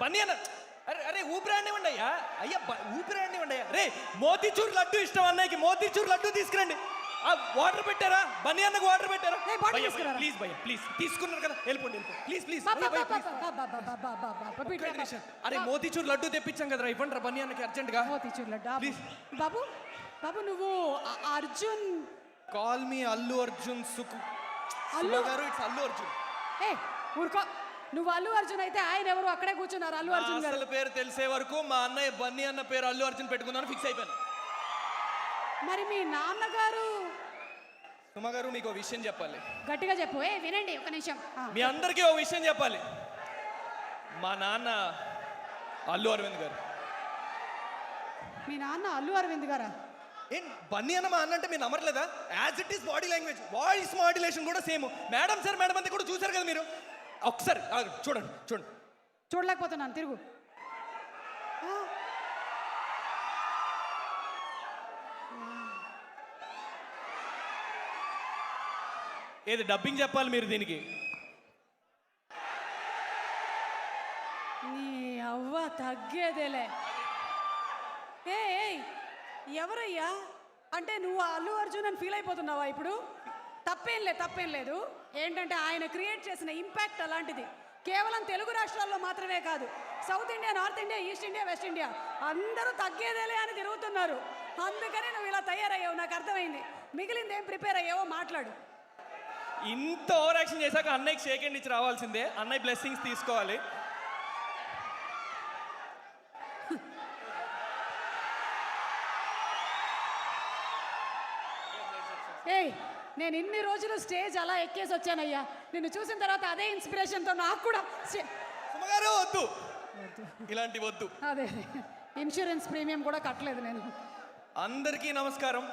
బన్నీ అన్న. అరే అరే ఊపిరాడినివ్వండి అయ్యా. అయ్యా ఊపిరాడినివ్వండి అయ్యా. రే మోతీచూర్ లడ్డు ఇష్టం అన్నయ్యకి మోతీచూర్ లడ్డు తీసుకురండి. ఆ వాటర్ పెట్టారా? బన్నీ అన్నకు వాటర్ పెట్టారా. ప్లీజ్ భయ్య ప్లీజ్ తీసుకున్నారు కదా వెళ్ళిపోండి ప్లీజ్ ప్లీజ్. అరే మోతీచూర్ లడ్డు తెప్పించాం కదరా ఇవ్వండి రా బన్నీ అన్నకి అర్జెంట్గా మోతీచూర్ లడ్డు Please. బాబు బాబు నువ్వు అర్జున్ కాల్ మీ అల్లు అర్జున్ సుకు అల్లు? గారు ఇట్స్ అల్లు అర్జున్. ఏ ఊరుకో. నువ్వు అల్లు అర్జున్ అయితే ఆయన ఎవరు? అక్కడే కూర్చున్నారు అల్లు అర్జున్ గారు. అసలు పేరు తెలిసే వరకు మా అన్నయ్య బన్నీ అన్న పేరు అల్లు అర్జున్ పెట్టుకుందాను ఫిక్స్ అయిపోయాను. మరి మీ నాన్నగారు? సుమ గారు మీకు విషయం చెప్పాలి. గట్టిగా చెప్పు. ఏ వినండి ఒక నిమిషం. ఆ, మీ అందరికీ ఓ విషయం చెప్పాలి. మా నాన్న అల్లు అరవింద్ గారు. మీ నాన్న అల్లు అరవింద్ గారా? ఏం బన్నీ అన్న మా అన్న అంటే మీరు నమ్మట్లేదా? As it is body language voice modulation కూడా సేమ్ మేడం సార్ మేడం అంతా కూడా చూసారు కదా మీరు? ఒకసారి చూడండి చూడండి. చూడలేకపోతున్నాను తిరుగు. ఏది డబ్బింగ్ చెప్పాలి మీరు దీనికి? నీ అవ్వ తగ్గేదేలే. ఏ ఎవరయ్యా? అంటే నువ్వు అల్లు అర్జున్ అని ఫీల్ అయిపోతున్నావా ఇప్పుడు? తప్పేం లేదు తప్పేం లేదు. ఏంటంటే ఆయన క్రియేట్ చేసిన ఇంపాక్ట్ అలాంటిది. కేవలం తెలుగు రాష్ట్రాల్లో మాత్రమే కాదు south India north India east India west India అందరూ తగ్గేదేలే అని తిరుగుతున్నారు. అందుకని నువ్వు ఇలా తయారయ్యావు నాకు అర్థమైంది. మిగిలింది ఏం ప్రిపేర్ అయ్యావో మాట్లాడు. ఇంత ఓవర్ యాక్షన్ చేశాక అన్నయ్యకి షేక్ హ్యాండ్ ఇచ్చి రావాల్సిందే. అన్నయ్య బ్లెస్సింగ్స్ తీసుకోవాలి. ఏయ్ నేను ఇన్ని రోజులు స్టేజ్ అలా ఎక్కేసి వచ్చానయ్యా. నిన్ను చూసిన తర్వాత అదే ఇన్స్పిరేషన్తో నాకు కూడా సుమగారు వద్దు. ఇలాంటి వద్దు. అదే ఇన్సూరెన్స్ ప్రీమియం కూడా కట్టలేదు నేను. అందరికీ నమస్కారం.